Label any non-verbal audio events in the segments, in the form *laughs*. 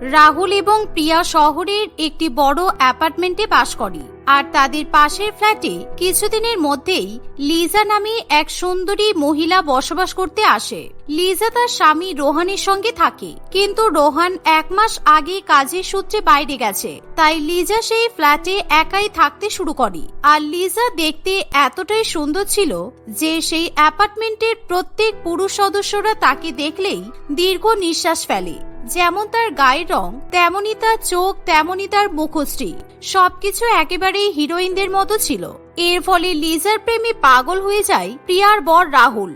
রাহুল এবং প্রিয়া শহরের একটি বড় অ্যাপার্টমেন্টে বাস করে। আর তাদের পাশের ফ্ল্যাটে কিছুদিনের মধ্যেই লিজা নামে এক সুন্দরী মহিলা বসবাস করতে আসে। লিজা তার স্বামী রোহানের সঙ্গে থাকে। কিন্তু রোহান এক মাস আগে কাজের সূত্রে বাইরে গেছে। তাই লিজা সেই ফ্ল্যাটে একাই থাকতে শুরু করে। আর লিজা দেখতে এতটাই সুন্দর ছিল যে সেই অ্যাপার্টমেন্টের প্রত্যেক পুরুষ সদস্যরা তাকে দেখলেই দীর্ঘ নিঃশ্বাস ফেলে। যেমন তার গায়ের রং তেমনই তার চোখ তেমনই তার মুখশ্রী। সবকিছু একেবারেই হিরোইনদের মতো ছিল। এর ফলে লিজার প্রেমী পাগল হয়ে যায় প্রিয়ার বর রাহুল।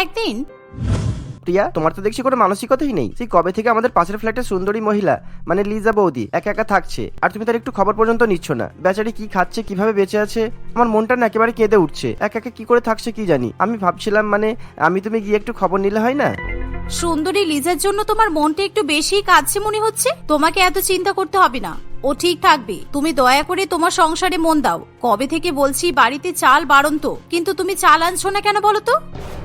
একদিন প্রিয়া, তোমার তো দেখছি কোনো মানসিকতাই নেই। সেই কবে থেকে আমাদের পাশের ফ্ল্যাটের সুন্দরী মহিলা মানে লিজা বৌদি, একা একা থাকছে। আর তুমি তার একটু খবর পর্যন্ত নিচ্ছ না। বেচারি কি খাচ্ছে, কীভাবে বেঁচে আছে? আমার মনটা না একেবারে কেঁদে উঠছে। একা একা কি করে থাকছে কি জানি। আমি ভাবছিলাম মানে আমি তুমি গিয়ে একটু খবর নিলে হয় না? সুন্দরী লিজার জন্য তোমার মনটা একটু বেশি কাঁদছে মনে হচ্ছে? তোমাকে এত চিন্তা করতে হবে না। ও ঠিক থাকবে। তুমি দয়া করে তোমার সংসারে মন দাও। কবে থেকে বলছি বাড়িতে চাল বাড়ন্ত? কিন্তু তুমি চাল আনছো না কেন বলো তো?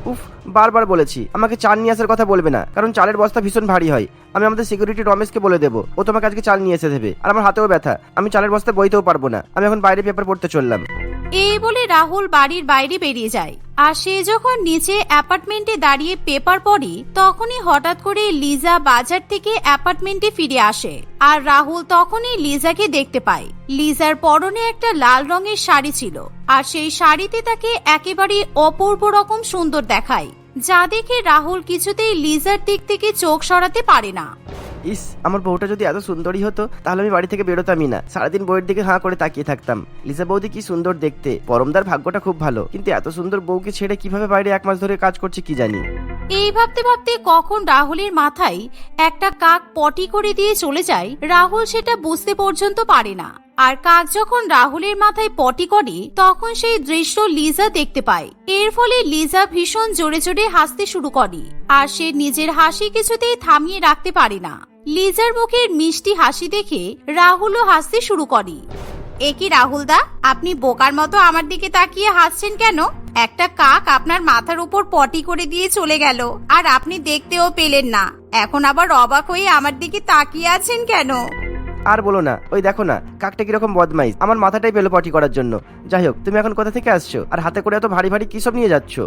উফ, বারবার বলেছি। আমাকে চাল নিয়ে আসার কথা বলবে না। কারণ চালের বস্তা ভীষণ ভারী হয়। আমি আমাদের সিকিউরিটি রমেশকে বলে দেবো। ও তোমাকে আজকে চাল নিয়ে এসে দেবে। আর আমার হাতেও ব্যথা। আমি চালের বস্তা বইতেও পারব না। আমি এখন বাইরে পেপার পড়তে চললাম। এই বলে রাহুল বাড়ির বাইরে বেরিয়ে যায়। আর সে যখন নিচে অ্যাপার্টমেন্টে দাঁড়িয়ে পেপার পড়ে, তখনই হঠাৎ করে লিজা বাজার থেকে অ্যাপার্টমেন্টে ফিরে আসে। আর রাহুল তখনই লিজাকে দেখতে পায়। লিজার পরনে একটা লাল রঙের শাড়ি ছিল। আর সেই শাড়িতে তাকে একেবারে অপূর্ব রকম সুন্দর দেখায়। যা দেখে রাহুল কিছুতেই লিজার দিক থেকে চোখ সরাতে পারে না। ইস, আমার বউটা যদি এত সুন্দরী হতো, তাহলে আমি বাড়ি থেকে বেরোতামই না। সারাদিন বউয়ের দিকে হাঁ করে তাকিয়ে থাকতাম। লিজা বৌদি কি সুন্দর দেখতে। পরমদার ভাগ্যটা খুব ভালো। কিন্তু এত সুন্দর বউকে ছেড়ে কীভাবে বাইরে এক মাস ধরে কাজ করছে কি জানি। এই ভাবতে ভাবতে কখন রাহুলের মাথায় একটা কাক পটি করে দিয়ে চলে যায়, রাহুল সেটা বুঝতে পর্যন্ত পারে না। আর কাক যখন রাহুলের মাথায় পটি করে, তখন সেই দৃশ্য লিজা দেখতে পায়। এর ফলে লিজা ভীষণ জোরে জোরে হাসতে শুরু করে আর সে নিজের হাসি কিছুতেই থামিয়ে রাখতে পারে না। লিজার মুখের মিষ্টি হাসি দেখে রাহুলও হাসতে শুরু করে। এ কি রাহুল দা, আপনি বোকার মতো আমার দিকে তাকিয়ে হাসছেন কেন? একটা কাক আপনার মাথার উপর পটি করে দিয়ে চলে গেল আর আপনি দেখতেও পেলেন না। এখন আবার অবাক হয়ে আমার দিকে তাকিয়ে আছেন কেন? আর বলো না, ওই দেখো না, কাকটা কীরকম বদমাইশ। আমার মাথাটাই পেল পটি করার জন্য। যাই হোক, তুমি এখন কোথা থেকে আসছো? আর হাতে করে এত ভারী ভারী কি সব নিয়ে যাচ্ছ?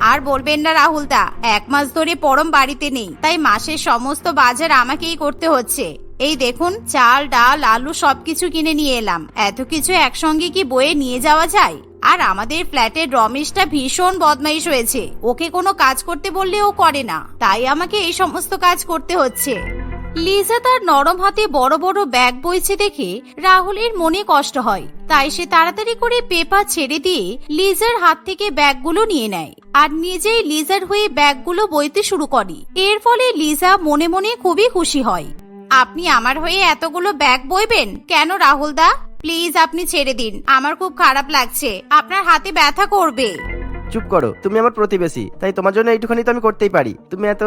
আর বলবেন না রাহুল দা এক মাস ধরে পরম বাড়িতে নেই। তাই মাসের সমস্ত বাজার আমাকেই করতে হচ্ছে। এই দেখুন, চাল, ডাল, আলু সবকিছু কিনে নিয়ে এলাম। এত কিছু একসঙ্গে কি বয়ে নিয়ে যাওয়া যায়? আর আমাদের ফ্ল্যাটের রমেশটা ভীষণ বদমাইশ হয়েছে। ওকে কোনো কাজ করতে বললে ও করে না। তাই আমাকে এই সমস্ত কাজ করতে হচ্ছে। লিজা তার নরম হাতে বড় বড় ব্যাগ বইছে দেখে রাহুলের মনে কষ্ট হয়। তাই সে তাড়াতাড়ি করে পেপার ছেড়ে দিয়ে লিজার হাত থেকে ব্যাগগুলো নিয়ে নেয় আর নিজেই লিজার হয়ে ব্যাগগুলো বইতে শুরু করে। এর ফলে লিজা মনে মনে খুবই খুশি হয়। আপনি আমার হয়ে এতগুলো ব্যাগ বইবেন? কেন রাহুল দা? প্লিজ আপনি ছেড়ে দিন। আমার খুব খারাপ লাগছে। আপনার হাতে ব্যথা করবে। চুপ করো, তুমি আমার প্রতিবেশী, তাই তোমার জন্য এইটুখানি তো আমি করতেই পারি। তুমি এত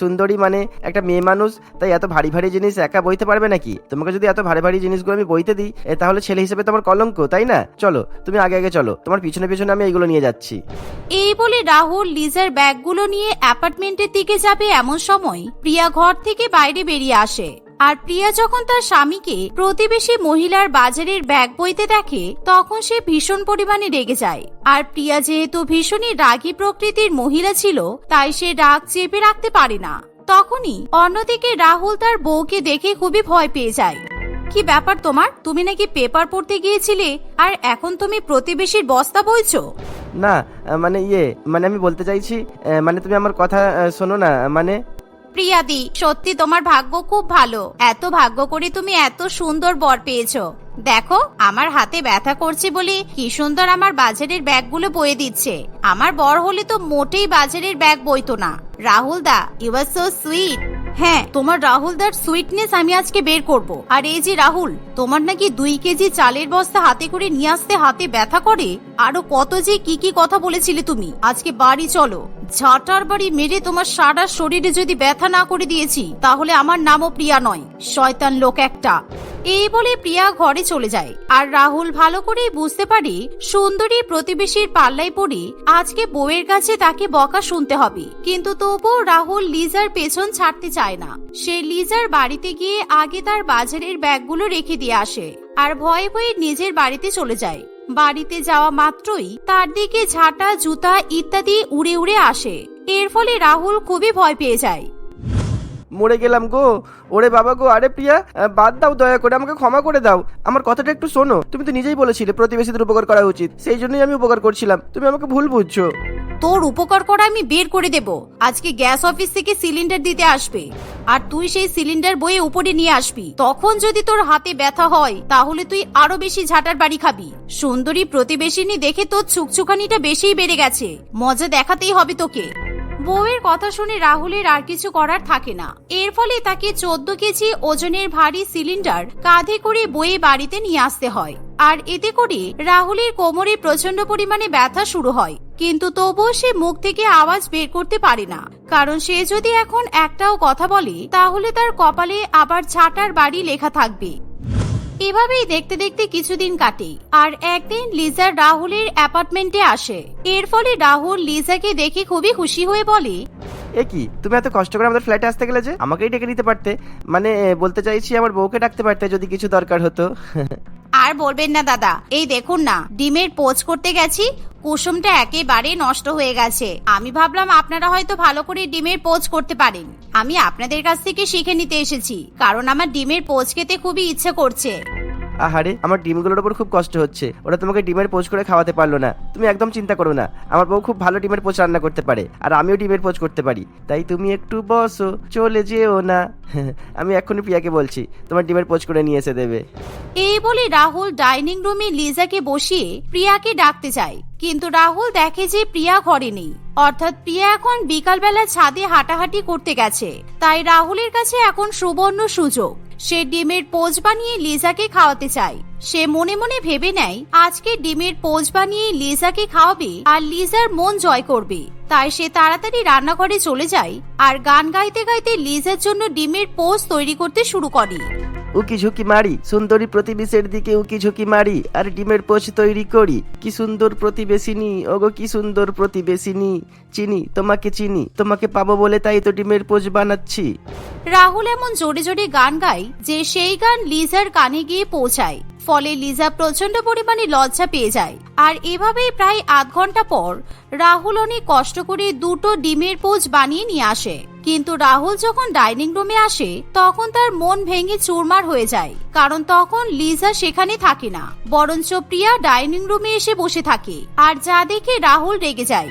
সুন্দরী মানে একটা মেয়ে মানুষ, তাই এত ভারী ভারী জিনিস একা বইতে পারবে নাকি? তোমাকে যদি এত ভারী ভারী জিনিসগুলো আমি বইতে দিই তাহলে ছেলে হিসেবে তোমার কলঙ্ক, তাই না? চলো, তুমি আগে আগে চলো, তোমার পিছনে পিছনে আমি এইগুলো নিয়ে যাচ্ছি। এই বলে রাহুল লিজার ব্যাগগুলো নিয়ে অ্যাপার্টমেন্টের দিকে যাবে এমন সময়, প্রিয়া ঘর থেকে বাইরে বেরিয়ে আসে। আর প্রিয়া যখন তার স্বামীকে প্রতিবেশী মহিলার বাজারের ব্যাগ বইতে দেখে, তখন সে ভীষণ পরিমাণে রেগে যায়। আর প্রিয়া যেহেতু ভীষণই রাগী প্রকৃতির মহিলা ছিল, তাই সে রাগ চেপে রাখতে পারে না। তখনই অন্যদিকে রাহুল তার বউকে দেখে খুবই ভয় পেয়ে যায়। কি ব্যাপার তোমার? তুমি নাকি পেপার পড়তে গিয়েছিলে? আর এখন তুমি প্রতিবেশীর বস্তা বইছো? না মানে ইয়ে মানে আমি বলতে চাইছি মানে তুমি আমার কথা শোনো না মানে প্রিয়াদি সত্যি তোমার ভাগ্য খুব ভালো। এত ভাগ্য করে তুমি এত সুন্দর বর পেয়েছ। দেখো, আমার হাতে ব্যথা করছে বলে কি সুন্দর আমার বাজারের ব্যাগগুলো বয়ে দিচ্ছে। আমার বর হলে তো মোটেই বাজারের ব্যাগ বইতো না। Rahul da you are so sweet হ্যাঁ তোমার রাহুল দার সুইটনেস আমি আজকে বের করব। আর এই যে রাহুল, তোমার নাকি দুই কেজি চালের বস্তা হাতে করে নিয়ে আসতে হাতে ব্যথা করে? আরও কত যে কি কি কথা বলেছিলে তুমি। আজকে বাড়ি চলো। ঝাঁটার বাড়ি মেরে তোমার সারা শরীরে যদি ব্যথা না করে দিয়েছি, তাহলে আমার নামও প্রিয়া নয়। শয়তান লোক একটা। এই বলে প্রিয়া ঘরে চলে যায়। আর রাহুল ভালো করে বুঝতে পারে সুন্দরী প্রতিবেশীর পাল্লায় পড়ে আজকে বউয়ের কাছে তাকে বকা শুনতে হবে। কিন্তু তবুও রাহুল লিজার পেছন ছাড়তে চায় না। সে লিজার বাড়িতে গিয়ে আগে তার বাজারের ব্যাগগুলো রেখে দিয়ে আসে আর ভয়ে ভয়ে নিজের বাড়িতে চলে যায়। বাড়িতে যাওয়া মাত্রই তার দিকে ঝাঁটা, জুতা ইত্যাদি উড়ে উড়ে আসে। এর ফলে রাহুল খুবই ভয় পেয়ে যায়। মরে গেলাম গো। ওরে বাবা গো, আরে প্রিয়া বাদ দাও দয়া করে, আমাকে ক্ষমা করে দাও। আমার কথাটা একটু শোনো। তুমি তো নিজেই বলেছিলে, প্রতিবেশীদের উপকার করা উচিত। সেই জন্যই আমি উপকার করছিলাম। তুমি আমাকে ভুল বুঝছ। তোর উপকার করা আমি বের করে দেব। আজকে গ্যাস অফিস থেকে সিলিন্ডার দিতে আসবে। আর তুই সেই সিলিন্ডার বয়ে উপরে নিয়ে আসবি। তখন যদি তোর হাতে ব্যথা হয়, তাহলে তুই আরও বেশি ঝাঁটার বাড়ি খাবি। সুন্দরী প্রতিবেশিনী দেখে তোর ছুকছুকানিটা বেশিই বেড়ে গেছে। মজা দেখাতেই হবে তোকে। বউয়ের কথা শুনে রাহুলের আর কিছু করার থাকে না। এর ফলে তাকে চোদ্দ কেজি ওজনের ভারী সিলিন্ডার কাঁধে করে বয়ে বাড়িতে নিয়ে আসতে হয়। আর এতে করে রাহুলের কোমরে প্রচণ্ড পরিমাণে ব্যথা শুরু হয়। কিন্তু তবুও সে মুখ থেকে আওয়াজ বের করতে পারে না। কারণ সে যদি এখন একটাও কথা বলে, তাহলে তার কপালে আবার ছাটার বাড়ি লেখা থাকবে। এভাবেই দেখতে দেখতে কিছুদিন কাটে আর একদিন লিজা রাহুলের অ্যাপার্টমেন্টে আসে। এর ফলে রাহুল লিজাকে দেখে খুবই খুশি হয়ে বলে এ কি? তুমি এত কষ্ট করে আমাদের ফ্ল্যাটে আসতে গেলে যে আমাকেই ডেকে নিতে পারতে। মানে বলতে চাইছি আমার বউকে ডাকতে পারতে যদি কিছু দরকার হতো। আর বলবেন না দাদা, এই দেখুন না, ডিমের পোচ করতে গেছি, কুসুমটা একেবারে নষ্ট হয়ে গেছে। আমি ভাবলাম আপনারা হয়তো ভালো করে ডিমের পোচ করতে পারেন। আমি আপনাদের কাছ থেকে শিখে নিতে এসেছি, কারণ আমার ডিমের পোচ খেতে খুবই ইচ্ছে করছে। আহারে, আমার ডিমগুলোর ওপর খুব কষ্ট হচ্ছে। ওরা তোমাকে ডিমের পোচ করে খাওয়াতে পারল না। তুমি একদম চিন্তা করো না। আমার বউ খুব ভালো ডিমের পোচ রান্না করতে পারে, আর আমিও ডিমের পোচ করতে পারি। তাই তুমি একটু বসো, চলে যেও না। *laughs* আমি এক্ষুনি প্রিয়াকে বলছি, তোমার ডিমের পোচ করে নিয়ে এসে দেবে। এই বলে রাহুল ডাইনিং রুমে লিজাকে বসিয়ে প্রিয়াকে ডাকতে যায়। কিন্তু রাহুল দেখে যে প্রিয়া ঘরে নেই। অর্থাৎ প্রিয়া এখন বিকালবেলা ছাদে হাঁটাহাঁটি করতে গেছে। তাই রাহুলের কাছে এখন সুবর্ণ সুযোগ। সে ডিমের পোজ বানিয়ে লিজাকে খাওয়াতে চায়। সে মনে মনে ভেবে নেয়, আজকে ডিমের পোজ বানিয়ে লিজাকে খাওয়াবে আর লিজার মন জয় করবে। তাই সে তাড়াতাড়ি রান্নাঘরে চলে যায় আর গান গাইতে গাইতে লিজার জন্য ডিমের পোজ তৈরি করতে শুরু করে। উকি ঝুঁকি মারি, সুন্দরী প্রতিবেশীর দিকে উকি ঝুঁকি মারি, আর ডিমের পোচ তৈরি করি। কি সুন্দর প্রতিবেশিনী, ওগো কি সুন্দর প্রতিবেশিনী। চিনি, তোমাকে চিনি, তোমাকে পাবো বলে তাই তো ডিমের পোজ বানাচ্ছি। রাহুল এমন জোরে জোরে গান গায় যে সেই গান লিজার কানে গিয়ে পৌঁছায়। ফলে লিজা প্রচণ্ড পরিমাণে লজ্জা পেয়ে যায়। আর এভাবেই প্রায় আধ ঘণ্টা পর রাহুল অনেক কষ্ট করে দুটো ডিমের পোজ বানিয়ে নিয়ে আসে। কিন্তু রাহুল যখন ডাইনিং রুমে আসে, তখন তার মন ভেঙে চুরমার হয়ে যায়। কারণ তখন লিজা সেখানে থাকে না। বরঞ্চ প্রিয়া ডাইনিং রুমে এসে বসে থাকে। আর যা দেখে রাহুল রেগে যায়।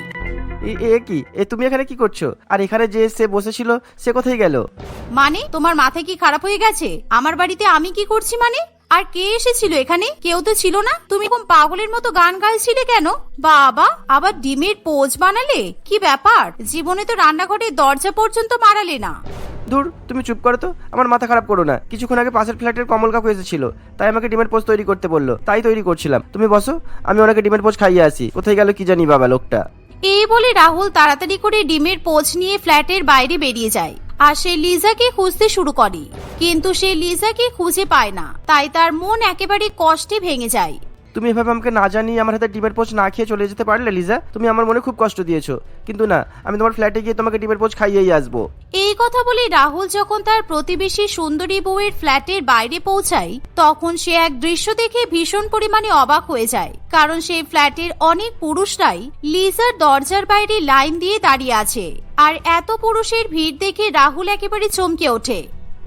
এ- কি? এ তুমি এখানে কি করছ? আর এখানে যে সে বসেছিল সে কোথায় গেল? মানে তোমার মাথা কি খারাপ হয়ে গেছে? আমার বাড়িতে আমি কি করছি মানে? আর কে এসেছিল এখানে? কেউ তো ছিল না? তুমি কোন পাগলের মতো গান গাইছিলে কেন? বাবা আবার ডিমের পোজ বানালে? কি ব্যাপার? জীবনে তো রান্নাঘরের দরজা পর্যন্ত মারালে না। দূর তুমি চুপ করো তো। আমার মাথা খারাপ করো না। কিছুক্ষণ আগে পাশের ফ্ল্যাটের কমল কাকু এসেছিল। তাই আমাকে ডিমের পোস্ট তৈরি করতে বলল। তাই তৈরি করছিলাম। তুমি বসো আমি ওনাকে ডিমের পোস্ট খাইয়ে আসি। কোথায় গেল কি জানি বাবা লোকটা। এই বলে রাহুল তাড়াতাড়ি করে ডিমের পোচ নিয়ে ফ্ল্যাটের বাইরে বেরিয়ে যায়। আর সে লিজাকে খুঁজতে শুরু করে। কিন্তু সে লিজাকে খুঁজে পায় না। তাই তার মন একেবারে কষ্টে ভেঙে যায়। তুমি এভাবে আমাকে না জানিয়ে আমার হাতে ডিমের পোচ না খেয়ে চলে যেতে পারলে, লিজা? তুমি আমার মনে খুব কষ্ট দিয়েছ। কিন্তু না, আমি তোমার ফ্ল্যাটে গিয়ে তোমাকে ডিমের পোচ খাইয়েই আসব। এই কথা বলে রাহুল যখন তার প্রতিবেশী সুন্দরী বউয়ের ফ্ল্যাটের বাইরে পৌঁছায়, তখন সে এক দৃশ্য দেখে ভীষণ পরিমাণে অবাক হয়ে যায়। কারণ সেই ফ্ল্যাটের অনেক পুরুষরাই লিজার দরজার বাইরে লাইন দিয়ে দাঁড়িয়ে আছে। আর এত পুরুষের ভিড় দেখে রাহুল একেবারে চমকে ওঠে।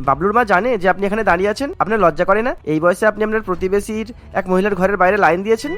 বাবলুর মা জানে যে আপনি এখানে দাঁড়িয়ে আছেন? আপনার লজ্জা করে না? এই বয়সে আপনি আপনার প্রতিবেশীর এক মহিলার ঘরের বাইরে লাইন দিয়েছেন?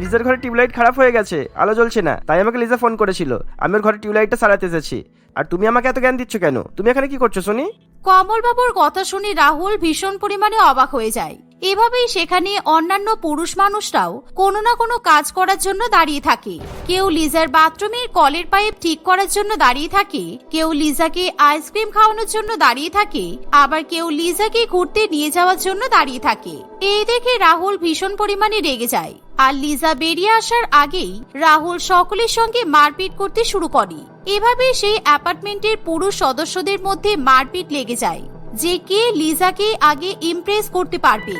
লিজার ঘরে টিউবলাইট খারাপ হয়ে গেছে, আলো জ্বলছে না, তাই আমাকে লিজা ফোন করেছিল। আমি ওর ঘরে টিউবলাইটটা সারাতে এসেছি। আর তুমি আমাকে এত জ্ঞান দিচ্ছ কেন? তুমি এখানে কি করছ শুনি কমলবাবুর কথা শুনে রাহুল ভীষণ পরিমাণে অবাক হয়ে যায়। এভাবেই সেখানে অন্যান্য পুরুষ মানুষরাও কোনো না কোনো কাজ করার জন্য দাঁড়িয়ে থাকে। কেউ লিজার বাথরুমের কলের পাইপ ঠিক করার জন্য দাঁড়িয়ে থাকে, কেউ লিজাকে আইসক্রিম খাওয়ানোর জন্য দাঁড়িয়ে থাকে, আবার কেউ লিজাকে ঘুরতে নিয়ে যাওয়ার জন্য দাঁড়িয়ে থাকে। এই দেখে রাহুল ভীষণ পরিমাণে রেগে যায়। আর লিজা বেরিয়ে আসার আগেই রাহুল সকলের সঙ্গে মারপিট করতে শুরু করে। এভাবে সেই অ্যাপার্টমেন্টের পুরুষ সদস্যদের মধ্যে মারপিট লেগে যায়। যে কে লিজাকে আগে ইমপ্রেস করতে পারবে।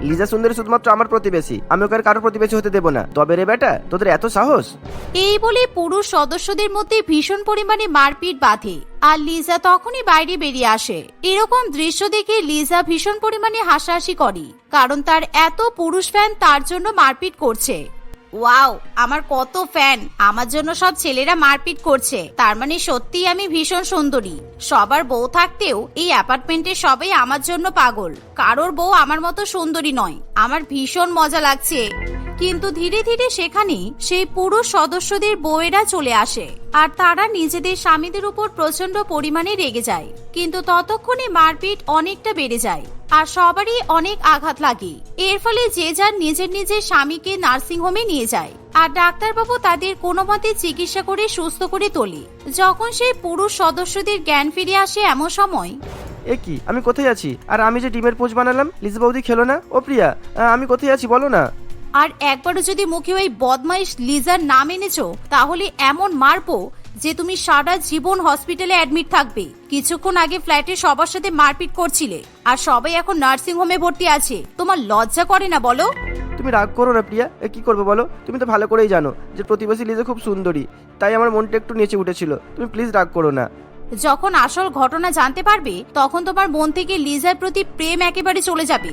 লিজা সুন্দরী শুধুমাত্র আমার প্রতিবেশী। আমি ওকে কারোর প্রতিবেশী হতে দেব না। তবে রে বেটা তোদের এত সাহস? এই বলে পুরুষ সদস্যদের মধ্যে ভীষণ পরিমাণে মারপিট বাঁধে আর লিজা তখনই বাইরে বেরিয়ে আসে। এরকম দৃশ্য দেখে লিজা ভীষণ পরিমাণে হাসাহাসি করে কারণ তার এত পুরুষ ফ্যান তার জন্য মারপিট করছে। ওয়াও, আমার কত ফ্যান আমার জন্য সব ছেলেরা মারপিট করছে। তার মানে সত্যিই আমি ভীষণ সুন্দরী। সবার বউ থাকতেও এই অ্যাপার্টমেন্টে সবাই আমার জন্য পাগল। কারোর বউ আমার মতো সুন্দরী নয়। আমার ভীষণ মজা লাগছে। কিন্তু ধীরে ধীরে সেখানে সেই পুরুষ সদস্যদের বউয়েরা চলে আসে। আর তারা নিজেদের স্বামীদের উপর প্রচণ্ড পরিমাণে রেগে যায়। কিন্তু ততক্ষণে মারপিট অনেকটা বেড়ে যায়। আর সবারই অনেক আঘাত লাগে। এর ফলে যে যার নিজের নিজের স্বামীকে নার্সিং হোমে নিয়ে যায় আর ডাক্তারবাবু তাদের কোনো মতে চিকিৎসা করে সুস্থ করে তোলে। যখন সেই পুরুষ সদস্যদের জ্ঞান ফিরে আসে এমন সময় এ কি? আমি কোথায় আছি? আর আমি যে ডিমের পোচ বানালাম লিজা বৌদি খেলো না? ও প্রিয়া আহ, আমি কোথায় আছি বলো না। আর একবারও যদি মুখে ওই বদমাইশ লিজার নাম এনেছো তাহলে এমন মারবো যে তুমি সারা জীবন হসপিটালে অ্যাডমিট থাকবে। কিছুক্ষণ আগে ফ্ল্যাটে সবার সাথে মারপিট করছিলে আর সবাই এখন নার্সিং হোমে ভর্তি আছে। তোমার লজ্জা করে না বলো? তুমি রাগ করো না প্রিয়া এ কি করবে বলো? তুমি তো ভালো করেই জানো যে প্রতিবেশী লিজা খুব সুন্দরী তাই আমার মনটা একটু নেচে উঠেছিল। তুমি প্লিজ রাগ করো না। যখন আসল ঘটনা জানতে পারবে তখন তোমার মন থেকে লিজার প্রতি প্রেম একেবারে চলে যাবে।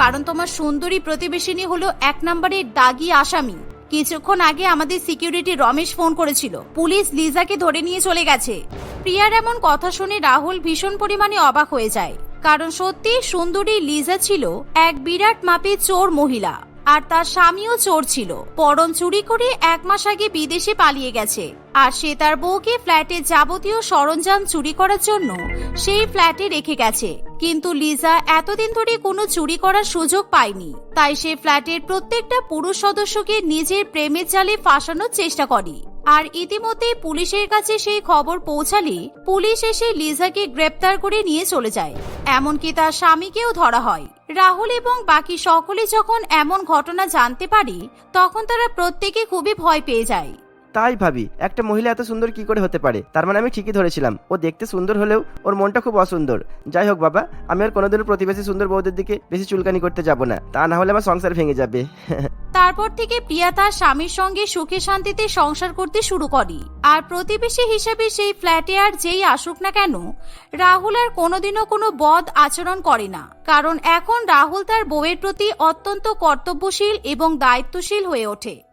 কারণ তোমার সুন্দরী প্রতিবেশিনী হলো এক নম্বরের দাগি আসামি। কিছুক্ষণ আগে আমাদের সিকিউরিটি রমেশ ফোন করেছিল। পুলিশ লিজাকে ধরে নিয়ে চলে গেছে। প্রিয়ার এমন কথা শুনে রাহুল ভীষণ পরিমাণে অবাক হয়ে যায়। কারণ সত্যি সুন্দরী লিজা ছিল এক বিরাট মাপের চোর মহিলা। আর তার স্বামীও চোর ছিল। পরম চুরি করে এক মাস আগে বিদেশে পালিয়ে গেছে। আর সে তার বউকে ফ্ল্যাটে যাবতীয় সরঞ্জাম চুরি করার জন্য সেই ফ্ল্যাটে রেখে গেছে। কিন্তু লিজা এতদিন ধরে কোনো চুরি করার সুযোগ পায়নি। তাই সে ফ্ল্যাটের প্রত্যেকটা পুরুষ সদস্যকে নিজের প্রেমের জালে ফাঁসানোর চেষ্টা করে। আর ইতিমধ্যে পুলিশের কাছে সেই খবর পৌঁছালে পুলিশ এসে লিজাকে গ্রেপ্তার করে নিয়ে চলে যায়। এমনকি তার স্বামীকেও ধরা হয়। রাহুল এবং বাকি সকলে যখন এমন ঘটনা জানতে পারে, তখন তারা প্রত্যেকে খুবই ভয় পেয়ে যায়। তাই ভাবি, একটা মহিলা এত সুন্দর কি করে হতে পারে? তার মানে আমি ঠিকই ধরেছিলাম। ও দেখতে সুন্দর হলেও ওর মনটা খুব অসুন্দর। যাই হোক বাবা, আমি আর কোনোদিনও প্রতিবেশী সুন্দর বউদের দিকে বেশি চুলকানি করতে যাব না। তা না হলে আমার সংসার ভেঙে যাবে। *laughs* তারপর থেকে প্রিয়া তার স্বামীর সঙ্গে সুখে শান্তিতে সংসার করতে শুরু করে। আর প্রতিবেশী হিসেবে সেই ফ্ল্যাটে আর যেই আসুক না কেন, রাহুল আর কোনোদিনও কোনো বদ আচরণ করে না। কারণ এখন রাহুল তার বউয়ের প্রতি অত্যন্ত কর্তব্যশীল এবং দায়িত্বশীল হয়ে ওঠে।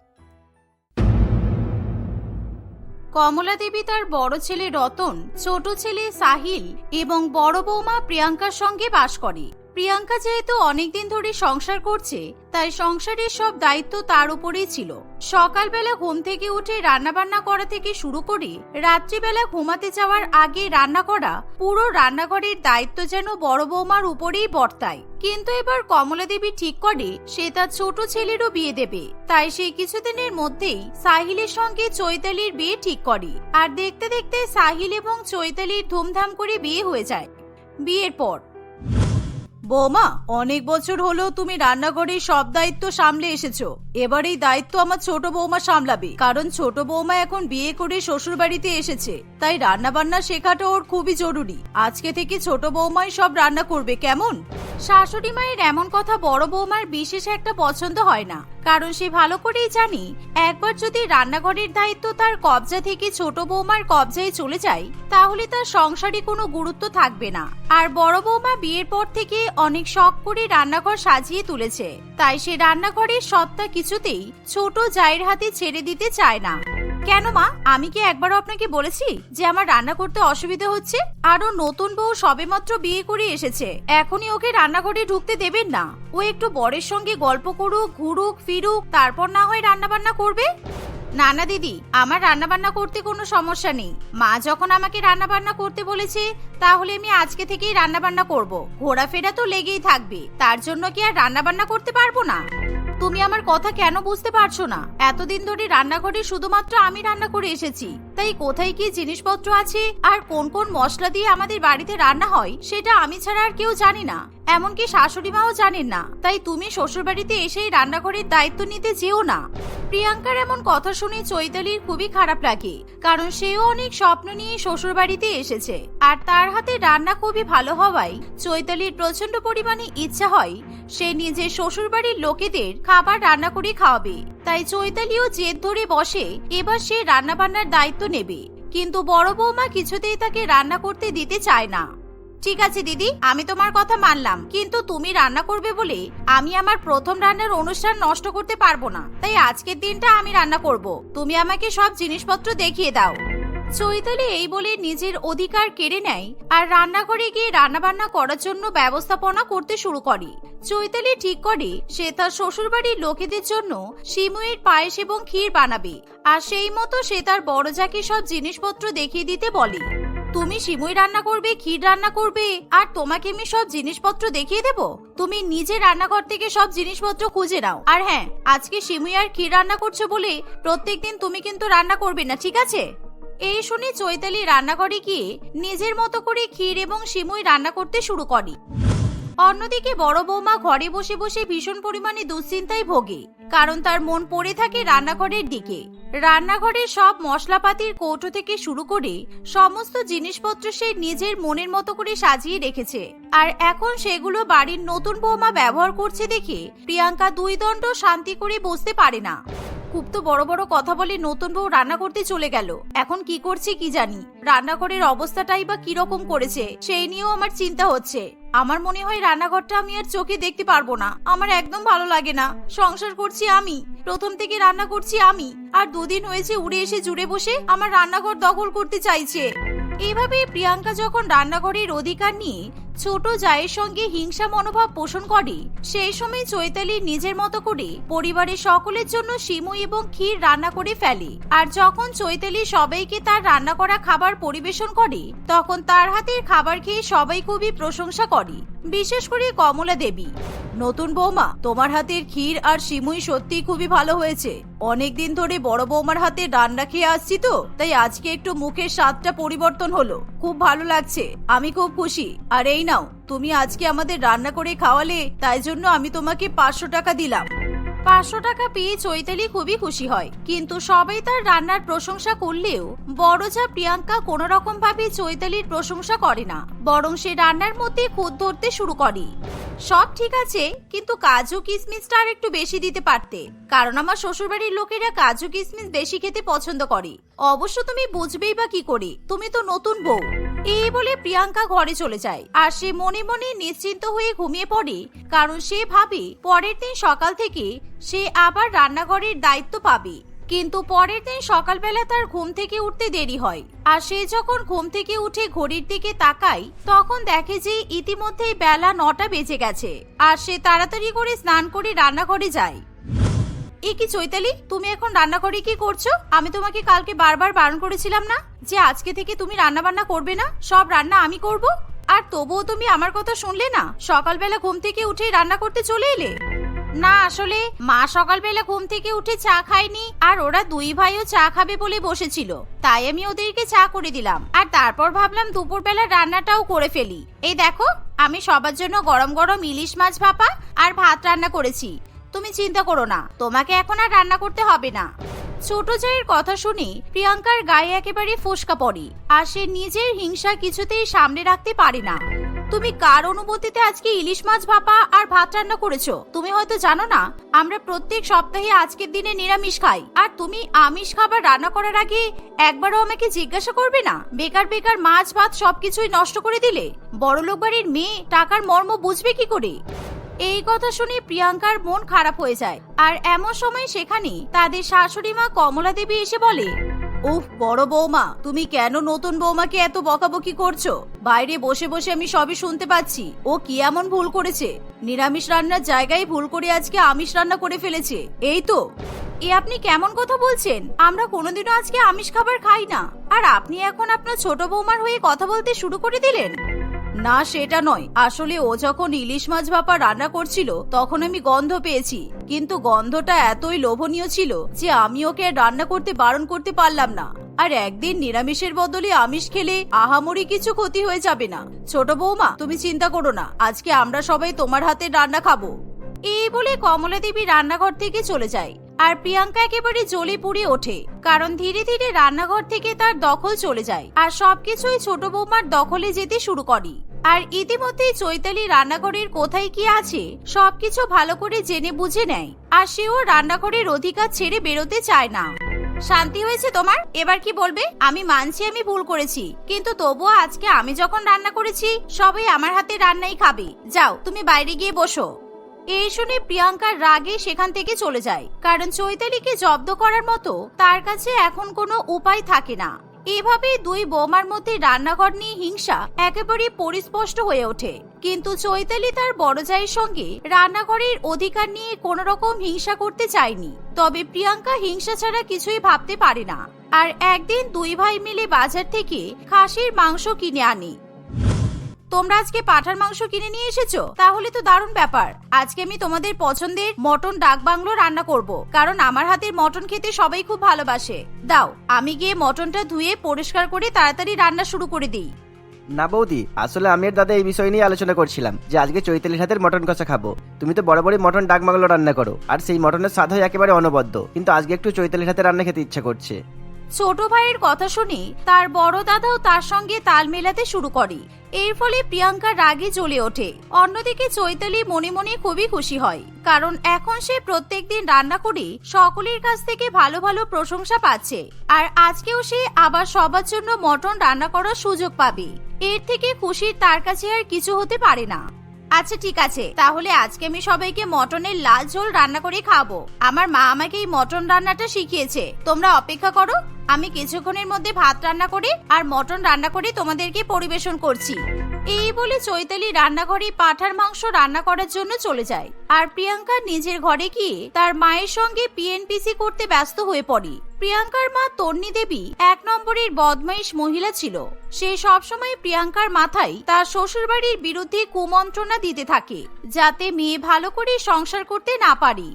কমলা দেবী তার বড় ছেলে রতন, ছোট ছেলে সাহিল এবং বড় বৌমা প্রিয়াঙ্কার সঙ্গে বাস করে। প্রিয়াঙ্কা যেহেতু অনেকদিন ধরে সংসার করছে, তাই সংসারের সব দায়িত্ব তার উপরেই ছিল। সকালবেলা ঘুম থেকে উঠে রান্নাবান্না করা থেকে শুরু করে রাত্রিবেলা ঘুমাতে যাওয়ার আগে রান্না করা, পুরো রান্নাঘরের দায়িত্ব যেন বড় বৌমার উপরেই বর্তায়। কিন্তু এবার কমলা দেবী ঠিক করে, সে তার ছোট ছেলেরও বিয়ে দেবে। তাই সে কিছুদিনের মধ্যেই সাহিলের সঙ্গে চৈতালির বিয়ে ঠিক করে। আর দেখতে দেখতে সাহিল এবং চৈতালির ধুমধাম করে বিয়ে হয়ে যায়। বিয়ের পর বৌমা, অনেক বছর হলো তুমি রান্নাঘরের সব দায়িত্ব সামলে এসেছ। এবার এই দায়িত্ব আমার ছোট বৌমা সামলাবে। কারণ ছোট বৌমা এখন বিয়ে করে শ্বশুর বাড়িতে এসেছে। তাই রান্না বান্না শেখাটা ওর খুবই জরুরি। আজকে থেকে ছোট বৌমাই সব রান্না করবে, কেমন? শাশুড়ি মায়ের এমন কথা বড় বৌমার বিশেষ একটা পছন্দ হয় না। কারণ সে ভালো করেই জানি, একবার যদি রান্নাঘরের দায়িত্ব তার কবজা থেকে ছোট বৌমার কবজায় চলে যায়, তাহলে তার সংসারে কোনো গুরুত্ব থাকবে না। আর বড় বৌমা বিয়ের পর থেকে অনেক শখ করে রান্নাঘর সাজিয়ে তুলেছে। তাই সে রান্নাঘরের সত্তা কিছুতেই ছোট জায়ের হাতে ছেড়ে দিতে চায় না। কেন মা? আমি কি একবারও আপনাকে বলেছি যে আমার রান্না করতে অসুবিধা হচ্ছে? আরও নতুন বউ সবেমাত্র বিয়ে করে এসেছে। এখনই ওকে রান্নাঘরে ঢুকতে দেবেন না। ও একটু বরের সঙ্গে গল্প করুক, ঘুরুক, ফিরুক, তারপর না হয় রান্না বান্না করবে? না না দিদি, আমার রান্না বান্না করতে কোনো সমস্যা নেই। মা যখন আমাকে রান্না বান্না করতে বলেছে, তাহলে আমি আজকে থেকেই রান্না বান্না করব। ঘোরাফেরা তো লেগেই থাকবে, তার জন্য কি আর রান্না বান্না করতে পারব না? তুমি আমার কথা কেন বুঝতে পারছ না? এতদিন ধরে রান্নাঘরে শুধুমাত্র আমি রান্না করে এসেছি। তাই কোথায় কি জিনিসপত্র আছে, আর কোন কোন মশলা দিয়ে আমাদের বাড়িতে রান্না হয়, সেটা আমি ছাড়া আর কেউ জানি না। এমনকি শাশুড়ি মাও জানেন না। তাই তুমি শ্বশুরবাড়িতে এসেই রান্নাঘরের দায়িত্ব নিতে যেও না। প্রিয়াঙ্কার এমন কথা শুনে চৈতালির খুবই খারাপ লাগে, কারণ সেও অনেক স্বপ্ন নিয়ে শ্বশুরবাড়িতে এসেছে। আর তার হাতে রান্না খুবই ভালো হওয়ায় চৈতালির প্রচণ্ড পরিমাণে ইচ্ছা হয়, সে নিজের শ্বশুরবাড়ির লোকেদের খাবার রান্না করে খাওয়াবে। তাই চৈতালিও জেদ ধরে বসে, এবার সে রান্না বান্নার দায়িত্ব নেবে। কিন্তু বড় বৌমা কিছুতেই তাকে রান্না করতে দিতে চায় না। ঠিক আছে, দিদি, আমি তোমার কথা মানলাম। কিন্তু তুমি রান্না করবে বলে আমি আমার প্রথম রান্নার অনুষ্ঠান নষ্ট করতে পারব না। তাই আজকের দিনটা আমি রান্না করব। তুমি আমাকে সব জিনিসপত্র দেখিয়ে দাও। চৈতালি এই বলে নিজের অধিকার কেড়ে নেয় আর রান্নাঘরে গিয়ে রান্নাবান্না করার জন্য ব্যবস্থাপনা করতে শুরু করে। চৈতালি ঠিক করে সে তার শ্বশুরবাড়ির লোকেদের জন্য শিমুয়ের পায়েস এবং ক্ষীর বানাবে। আর সেই মতো সে তার বড় সব জিনিসপত্র দেখিয়ে দিতে বলে। তুমি সিমুই রান্না করবে, ক্ষীর রান্না করবে, আর তোমাকে আমি সব জিনিসপত্র দেখিয়ে দেব? তুমি নিজে রান্নাঘর থেকে সব জিনিসপত্র খুঁজে নাও। আর হ্যাঁ আজকে সিমুই আর ক্ষীর রান্না করছ বলে প্রত্যেকদিন তুমি কিন্তু রান্না করবে না, ঠিক আছে? এই শুনে চৈতালি রান্নাঘরে গিয়ে নিজের মতো করে ক্ষীর এবং সিমুই রান্না করতে শুরু করে। অন্যদিকে বড় বৌমা ঘরে বসে বসে ভীষণ পরিমাণে দুশ্চিন্তায় ভোগে, কারণ তার মন পড়ে থাকে রান্নাঘরের দিকে। রান্নাঘরের সব মশলাপাতির কৌটো থেকে শুরু করে সমস্ত জিনিসপত্র সে নিজের মনের মতো করে সাজিয়ে রেখেছে। আর এখন সেগুলো বাড়ির নতুন বৌমা ব্যবহার করছে দেখে প্রিয়াঙ্কা দুই দণ্ড শান্তি করে বসতে পারে না। খুব তো বড় বড় কথা বলে নতুন বউ রান্না করতে চলে গেল। এখন কি করছে কি জানি? রান্নাঘরের অবস্থাটাই বা কীরকম করেছে, সেই নিয়েও আমার চিন্তা হচ্ছে। আমার মনে হয় রান্নাঘরটা আমি আর চোখে দেখতে পারব না। আমার একদম ভালো লাগে না। সংসার করছি আমি। প্রথম থেকে রান্না করছি আমি। আর দুদিন হয়েছে উড়ে এসে জুড়ে বসে আমার রান্নাঘর দখল করতে চাইছে। এভাবে প্রিয়াঙ্কা যখন রান্নাঘরের অধিকার নিয়ে ছোট জায়ের সঙ্গে হিংসা মনোভাব পোষণ করে। সেই সময় চৈতালি নিজের মতো করে পরিবারের সকলের জন্য সিমু এবং ক্ষীর রান্না করে ফেলে। আর যখন চৈতালি সবাইকে তার রান্না করা খাবার পরিবেশন করে, তখন তার হাতের খাবার খেয়ে সবাই খুবই প্রশংসা করে, বিশেষ করে কমলা দেবী। নতুন বৌমা, তোমার হাতের ক্ষীর আর সিমুই সত্যি খুবই ভালো হয়েছে। অনেকদিন ধরে বড় বৌমার হাতে রান্না খেয়ে আসছি তো, তাই আজকে একটু মুখের স্বাদটা পরিবর্তন হলো। খুব ভালো লাগছে, আমি খুব খুশি। আর এই নাও, তুমি আজকে আমাদের রান্না করে খাওয়ালে, তাই জন্য আমি তোমাকে পাঁচশো টাকা দিলাম। পাঁচশো টাকা পেয়ে চৈতালি খুবই খুশি হয়, কিন্তু সবাই তার রান্নার প্রশংসা করলেও বড় যা প্রিয়াঙ্কা কোনো রকম ভাবে চৈতালির প্রশংসা করে না, বরং সে রান্নার মধ্যে খুদ ধরতে শুরু করে। সব ঠিক আছে, কিন্তু কাজু কিসমিসটা আর একটু বেশি দিতে পারতে, কারণ আমার শ্বশুরবাড়ির লোকেরা কাজু কিসমিস বেশি খেতে পছন্দ করে। অবশ্য তুমি বুঝবেই বা কি করে, তুমি তো নতুন বউ। এই বলে প্রিয়াঙ্কা ঘরে চলে যায়। আর সে মনে মনে নিশ্চিন্ত হয়ে ঘুমিয়ে পড়ে। কারণ সে ভাবে পরের দিন সকাল থেকে সে আবার রান্নাঘরের দায়িত্ব পাবে। কিন্তু পরের দিন সকালবেলা তার ঘুম থেকে উঠতে দেরি হয়। আর সে যখন ঘুম থেকে উঠে ঘড়ির দিকে তাকায়, তখন দেখে যে ইতিমধ্যেই বেলা নটা বেজে গেছে। আর সে তাড়াতাড়ি করে স্নান করে রান্নাঘরে যায়। এ কি চৈতালি? তুমি এখন রান্না রান্নাঘরে কি করছ? আমি তোমাকে কালকে বারবার বারণ করেছিলাম না যে আজকে থেকে তুমি রান্না বান্না করবে না? সব রান্না আমি করব? আর তবুও তুমি আমার কথা শুনলে না? সকালবেলা ঘুম থেকে উঠে রান্না করতে চলে এলে? না, আসলে মা সকালবেলা ঘুম থেকে উঠে চা খায়নি আর ওরা দুই ভাইও চা খাবে বলে বসেছিল। তাই আমি ওদেরকে চা করে দিলাম। আর তারপর ভাবলাম দুপুরবেলা রান্নাটাও করে ফেলি। এই দেখো, আমি সবার জন্য গরম গরম ইলিশ মাছ ভাপা আর ভাত রান্না করেছি। তুমি চিন্তা করো না, তোমাকে এখন আর রান্না করতে হবে না। ছোট জায়ের কথা শুনে প্রিয়াঙ্কার গায়ে একেবারে ফোসকা পড়ে, আর সে নিজের হিংসা কিছুতেই সামনে রাখতে পারে না। তুমি কার অনুমতিতে আজকে ইলিশ মাছ ভাপা আর ভাত রান্না করেছ? তুমি হয়তো জানো না, আমরা প্রত্যেক সপ্তাহে আজকের দিনে নিরামিষ খাই, আর তুমি আমিষ খাবার রান্না করার আগে একবারও আমাকে জিজ্ঞাসা করবে না? বেকার বেকার মাছ ভাত সবকিছুই নষ্ট করে দিলে? বড়লোক বাড়ির মেয়ে টাকার মর্ম বুঝবে কি করে? এই কথা শুনে প্রিয়াঙ্কার মন খারাপ হয়ে যায়। আর এমন সময় সেখানে তাদের শাশুড়ি মা কমলা দেবী এসে বলে, উফ, বড় বৌমা, তুমি কেন নতুন বৌমাকে এত বকাবকি করছ? বাইরে বসে বসে আমি সবই শুনতে পাচ্ছি। ও কি এমন ভুল করেছে? নিরামিষ রান্নার জায়গায় ভুল করে আজকে আমিষ রান্না করে ফেলেছে। এই তো। এ আপনি কেমন কথা বলছেন? আমরা কোনোদিনও আজকে আমিষ খাবার খাই না। আর আপনি এখন আপনার ছোট বৌমার হয়ে কথা বলতে শুরু করে দিলেন? না, সেটা নয়। আসলে ও যখন ইলিশ মাছ ভাপা রান্না করছিল, তখন আমি গন্ধ পেয়েছি। কিন্তু গন্ধটা এতই লোভনীয় ছিল যে আমি ওকে রান্না করতে বারণ করতে পারলাম না। আর একদিন নিরামিষের বদলে আমিষ খেলে আহামরি কিছু ক্ষতি হয়ে যাবে না। ছোট বৌমা, তুমি চিন্তা করো না। আজকে আমরা সবাই তোমার হাতের রান্না খাব। এই বলে কমলা দেবী রান্নাঘর থেকে চলে যায়। আর প্রিয়াঙ্কা একেবারে জ্বলে পুড়ে ওঠে, কারণ ধীরে ধীরে রান্নাঘর থেকে তার দখল চলে যায় আর সবকিছুই ছোট বৌমার দখলে যেতে শুরু করে। আর ইতিমধ্যেই চৈতালি রান্নাঘরের কোথায় কি আছে, সবকিছু ভালো করে জেনে বুঝে নেয়, আর সেও রান্নাঘরের অধিকার ছেড়ে বেরোতে চায় না। শান্তি হয়েছে তোমার? এবার কি বলবে? আমি মানছি আমি ভুল করেছি, কিন্তু তবুও আজকে আমি যখন রান্না করেছি, সবাই আমার হাতে রান্নাই খাবে। যাও, তুমি বাইরে গিয়ে বসো। এই শুনে প্রিয়াঙ্কার রাগে সেখান থেকে চলে যায়। কারণ চৈতালিকে জব্দ করার মতো তার কাছে এখন কোনো উপায় থাকে না। এভাবে দুই বোমার মধ্যে রান্নাঘর নিয়ে হিংসা একেবারে পরিস্পষ্ট হয়ে ওঠে। কিন্তু চৈতালি তার বড় জায়ের সঙ্গে রান্নাঘরের অধিকার নিয়ে কোনো রকম হিংসা করতে চায়নি। তবে প্রিয়াঙ্কা হিংসা ছাড়া কিছুই ভাবতে পারে না। আর একদিন দুই ভাই মিলে বাজার থেকে খাসির মাংস কিনে আনি। তোমরা আজকে পাঠার মাংস কিনে নিয়ে এসেছ? তাহলে তো দারুণ ব্যাপার। আজকে আমি তোমাদের পছন্দের মটন ডাক বাংলো রান্না করব, কারণ আমার হাতের মটন খেতে সবাই খুব ভালোবাসে। দাও, আমি গিয়ে মটনটা ধুয়ে পরিষ্কার করে তাড়াতাড়ি রান্না শুরু করে দিই। না বৌদি, আসলে আমি আর দাদা এই বিষয় নিয়ে আলোচনা করছিলাম যে আজকে চৈতালির হাতের মটন কষা খাব। তুমি তো বরাবরই মটন ডাক বাংলো রান্না করো, আর সেই মটনের স্বাদ হয় একেবারে অনবদ্য। কিন্তু আজকে একটু চৈতালির হাতে রান্না খেতে ইচ্ছা করছে। ছোট ভাইয়ের কথা শুনে তার বড় দাদাও তার সঙ্গে তাল মেলাতে শুরু করে। এর ফলে প্রিয়াঙ্কা রাগে জ্বলে ওঠে। অন্যদিকে চৈতালি মনে মনে খুবই খুশি হয়, কারণ এখন সে প্রত্যেক দিন রান্না করে সকলের কাছ থেকে ভালো ভালো প্রশংসা পাচ্ছে। আর আজকেও সে আবার সবার জন্য মটন রান্না করার সুযোগ পাবে। এর থেকে খুশির তার কাছে আর কিছু হতে পারে না। আচ্ছা ঠিক আছে। তাহলে আজকে আমি সবাইকে মটনের লাল ঝোল রান্না করে খাব আমার মা আমাকে এই মটন রান্নাটা শিখিয়েছে। তোমরা অপেক্ষা করো। আমি কিছুক্ষণের মধ্যে ভাত রান্না করে আর মটন রান্না করে তোমাদেরকে পরিবেশন করছি। এই বলে চৈতালি রান্নাঘরে পাঠার মাংস রান্না করার জন্য চলে যায়। আর প্রিয়াঙ্কা নিজের ঘরে গিয়ে তার মায়ের সঙ্গে পিএনপিসি করতে ব্যস্ত হয়ে পড়ে। প্রিয়াঙ্কার মা তন্নি দেবী এক নম্বরের বদমাইশ মহিলা ছিল। সে সবসময় প্রিয়াঙ্কার মাথায় তার শ্বশুরবাড়ির বিরুদ্ধে কুমন্ত্রণা দিতে থাকে, যাতে মেয়ে ভালো করে সংসার করতে না পারি।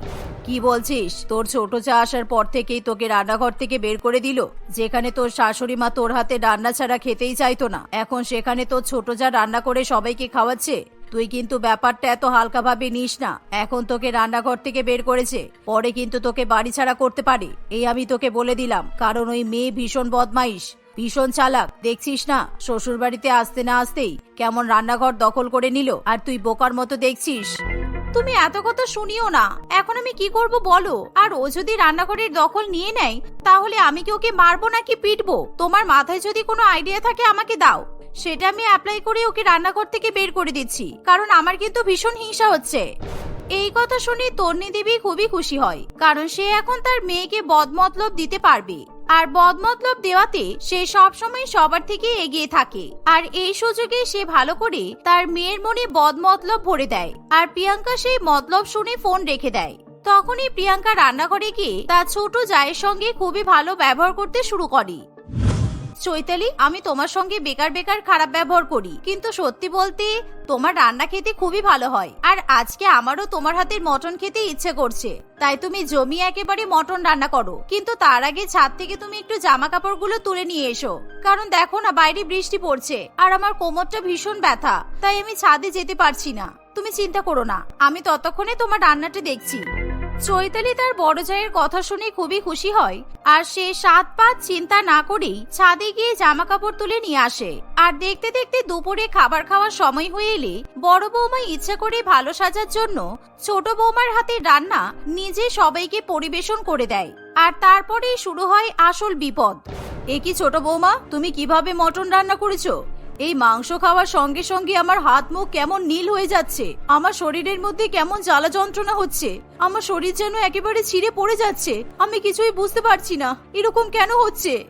কি বলছিস? তোর ছোট চা আসার পর থেকেই তোকে রান্নাঘর থেকে বের করে দিল। যেখানে তোর শাশুড়ি মা তোর হাতে রান্না ছাড়া খেতেই চাইতো না। এখন সেখানে তোর ছোট যা রান্না করে সবাইকে খাওয়াচ্ছে, তুই কিন্তু ব্যাপারটা এত হালকা ভাবে নিস না। এখন তোকে রান্নাঘর থেকে বের করেছে, পরে কিন্তু তোকে বাড়ি ছাড়া করতে পারে। এই আমি তোকে বলে দিলাম, কারণ ওই মেয়ে ভীষণ বদমাইশ, ভীষণ চালাক। দেখছিস না শ্বশুর বাড়িতে আসতে না আসতেই কেমন রান্নাঘর দখল করে নিল, আর তুই বোকার মতো দেখছিস। তুমি এত কথা শুনিও না। এখন আমি কি করব বলো? আর ও যদি রান্নাঘরের দখল নিয়ে নেয়, তাহলে আমি কি ওকে মারবো নাকি পিটবো? তোমার মাথায় যদি কোনো আইডিয়া থাকে, আমাকে দাও। সেটা আমি অ্যাপ্লাই করে ওকে রান্নাঘর থেকে বের করে দিচ্ছি। কারণ আমার কিন্তু ভীষণ হিংসা হচ্ছে। এই কথা শুনে তন্নি দেবী খুবই খুশি হয়, কারণ সে এখন তার মেয়েকে বদমতলব দিতে পারবে। আর বদমতলব দেওয়াতে সে সবসময় সবার থেকে এগিয়ে থাকে। আর এই সুযোগে সে ভালো করে তার মেয়ের মনে বদমতলব ভরে দেয় আর প্রিয়াঙ্কা সেই মতলব শুনে ফোন রেখে দেয়। তখনই প্রিয়াঙ্কা রান্নাঘরে গিয়ে তার ছোট জায়ের সঙ্গে খুবই ভালো ব্যবহার করতে শুরু করে। চৈতালি, আমি তোমার সঙ্গে বেকার বেকার খারাপ ব্যবহার করি। কিন্তু সত্যি বলতে, তোমার রান্না খেতে খুবই ভালো হয়। আর আজকে আমারও তোমার হাতের মটন খেতে ইচ্ছে করছে। তাই তুমি জমি একেবারে মটন রান্না করো। কিন্তু তার আগে ছাদ থেকে তুমি একটু জামা কাপড়গুলো তুলে নিয়ে এসো। কারণ দেখো না, বাইরে বৃষ্টি পড়ছে। আর আমার কোমরটা ভীষণ ব্যথা। তাই আমি ছাদে যেতে পারছি না। তুমি চিন্তা করো না, আমি ততক্ষণে তোমার রান্নাটা দেখছি। চৈতালি তার বড় জায়ের কথা শুনে খুবই খুশি হয়, আর সে সাত পাঁচ চিন্তা না করেই ছাদে গিয়ে জামা কাপড় তুলে নিয়ে আসে। আর দেখতে দেখতে দুপুরে খাবার খাওয়ার সময় হয়ে এলে বড় বৌমা ইচ্ছা করে ভালো সাজার জন্য ছোট বৌমার হাতে রান্না নিজে সবাইকে পরিবেশন করে দেয়, আর তারপরেই শুরু হয় আসল বিপদ। এ কি ছোট বৌমা, তুমি কীভাবে মটন রান্না করেছ? এই মাংস খাওয়ার সঙ্গে সঙ্গে আমার হাত মুখ কেমন নীল হয়ে যাচ্ছে। আমার শরীরের মধ্যে কেমন জ্বালা যন্ত্রণা হচ্ছে। আমার শরীর যেন একেবারে ছিঁড়ে পড়ে যাচ্ছে। আমি কিছুই বুঝতে পারছি না। এরকম কেন হচ্ছে?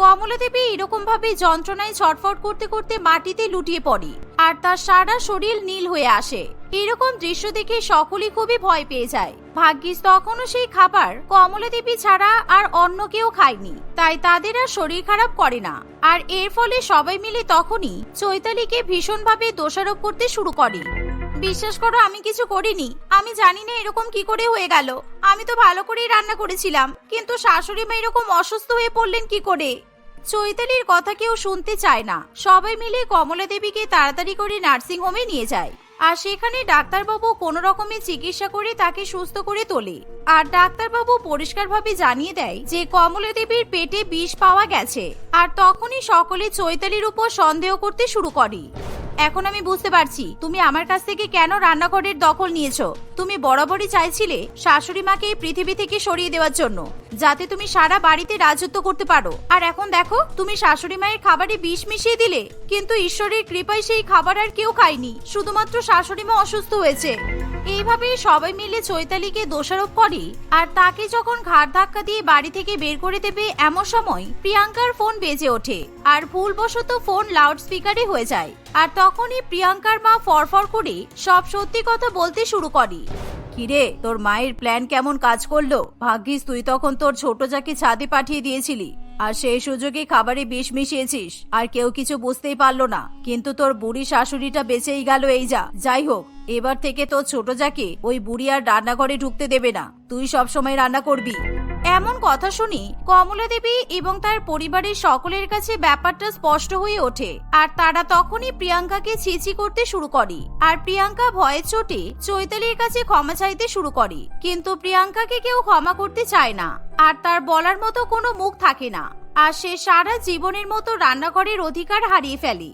কমলা দেবী এরকম ভাবে যন্ত্রণায় ছটফট করতে করতে মাটিতে লুটিয়ে পড়ে, আর তার সারা শরীর নীল হয়ে আসে। এরকম দৃশ্য দেখে সকলেই খুবই ভয় পেয়ে যায়। ভাগ্যিস তখনও সেই খাবার কমলা দেবী ছাড়া আর অন্য কেউ খায়নি, তাই তাদের আর শরীর খারাপ করে না। আর এর ফলে সবাই মিলে তখনই চৈতালিকে ভীষণভাবে দোষারোপ করতে শুরু করে। বিশ্বাস করো, আমি কিছু করিনি। আমি জানি না এরকম কি করে হয়ে গেল। আমি তো ভালো করেই রান্না করেছিলাম, কিন্তু শাশুড়ি মা এরকম অসুস্থ হয়ে পড়লেন কি করে? চৈতালির কথা কেউ শুনতে চায় না। সবাই মিলে কমলা দেবীকে তাড়াতাড়ি করে নার্সিং হোমে নিয়ে যায়। আর সেখানে ডাক্তারবাবু কোনো রকমে চিকিৎসা করে তাকে সুস্থ করে তোলে। আর ডাক্তারবাবু পরিষ্কারভাবে জানিয়ে দেয় যে কমলা দেবীর পেটে বিষ পাওয়া গেছে, আর তখনই সকলে চৈতালির উপর সন্দেহ করতে শুরু করে। এখন আমি বুঝতে পারছি, তুমি আমার কাছ থেকে কেন রান্নাঘরের দখল নিয়েছো? তুমি বরাবরই চাইছিলে শাশুড়ি মাকে এই পৃথিবী থেকে সরিয়ে দেওয়ার জন্য, যাতে তুমি সারা বাড়িতে রাজত্ব করতে পারো। আর এখন দেখো, তুমি শাশুড়ি মায়ের খাবারে বিষ মিশিয়ে দিলে, কিন্তু ঈশ্বরের কৃপায় সেই খাবার আর কেউ খায়নি, শুধুমাত্র শাশুড়ি মা অসুস্থ হয়েছে। এইভাবে সবাই মিলে চৈতালিকে দোষারোপ করে আর তাকে যখন ঘাড় ধাক্কা দিয়ে বাড়ি থেকে বের করে দেবে এমন সময় প্রিয়াঙ্কার ফোন বেজে ওঠে আর ভুলবশত ফোন লাউড স্পিকারে হয়ে যায় আর তখনই প্রিয়াঙ্কার মা ফরফর করে সব সত্যি কথা বলতে শুরু করে। কিরে, তোর মায়ের প্ল্যান কেমন কাজ করল? ভাগ্যিস তুই তখন তোর ছোট যাকে ছাদে পাঠিয়ে দিয়েছিলি। আর সেই সুযোগে খাবারে বিষ মিশিয়েছিস। আর কেউ কিছু বুঝতেই পারল না। কিন্তু তোর বুড়ি শাশুড়িটা বেঁচেই গেল এই যা। যাই হোক, এবার থেকে তোর ছোট যাকে ওই বুড়ি আর রান্নাঘরে ঢুকতে দেবে না। তুই সব সময় রান্না করবি। এমন কথা শুনি, কমলা দেবী এবং তার পরিবারের সকলের কাছে ব্যাপারটা স্পষ্ট হয়ে ওঠে, আর তারা তখনই প্রিয়াঙ্কাকে ছিছি করতে শুরু করে। আর প্রিয়াঙ্কা ভয়ের চোটে চৈতালির কাছে ক্ষমা চাইতে শুরু করে, কিন্তু প্রিয়াঙ্কাকে কেউ ক্ষমা করতে চায় না, আর তার বলার মতো কোনো মুখ থাকে না। আর সে সারা জীবনের মতো রান্নাঘরের অধিকার হারিয়ে ফেলে।